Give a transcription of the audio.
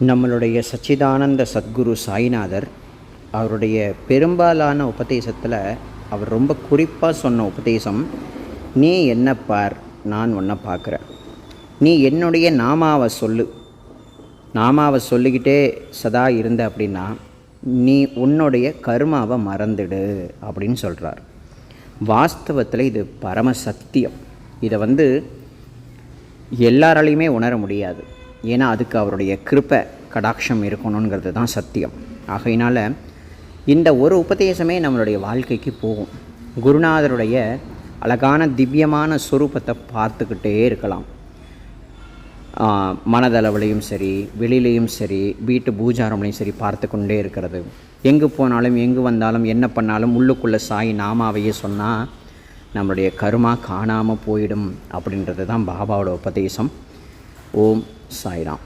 நம்மளுடைய சச்சிதானந்த சத்குரு சாய்நாதர் அவருடைய பெரும்பாலான உபதேசத்தில் அவர் ரொம்ப குறிப்பாக சொன்ன உபதேசம் நீ என்ன பார் நான் ஒன்றை பார்க்குறேன். நீ என்னுடைய நாமாவை சொல்லு. நாமாவை சொல்லிக்கிட்டே சதா இருந்த அப்படின்னா நீ உன்னுடைய கர்மாவை மறந்துடு அப்படின்னு சொல்கிறார் வாஸ்தவத்தில் இது பரம சத்தியம். இதை வந்து எல்லாராலையுமே உணர முடியாது. ஏன்னா அதுக்கு அவருடைய கிருப்பை கடாட்சம் இருக்கணுங்கிறது தான் சத்தியம். ஆகையினால் இந்த ஒரு உபதேசமே நம்மளுடைய வாழ்க்கைக்கு போகும். குருநாதருடைய அழகான திவ்யமான ஸ்வரூபத்தை பார்த்துக்கிட்டே இருக்கலாம். மனதளவுலையும் சரி வெளியிலையும் சரி வீட்டு பூஜாரம்லையும் சரி பார்த்து கொண்டே இருக்கிறது. எங்கே போனாலும் எங்கு வந்தாலும் என்ன பண்ணாலும் உள்ளுக்குள்ளே சாய் நாமாவையே சொன்னால் நம்மளுடைய கருமா காணாமல் போயிடும் அப்படின்றது தான் பாபாவோட உபதேசம். ஓம் சாய்ராம்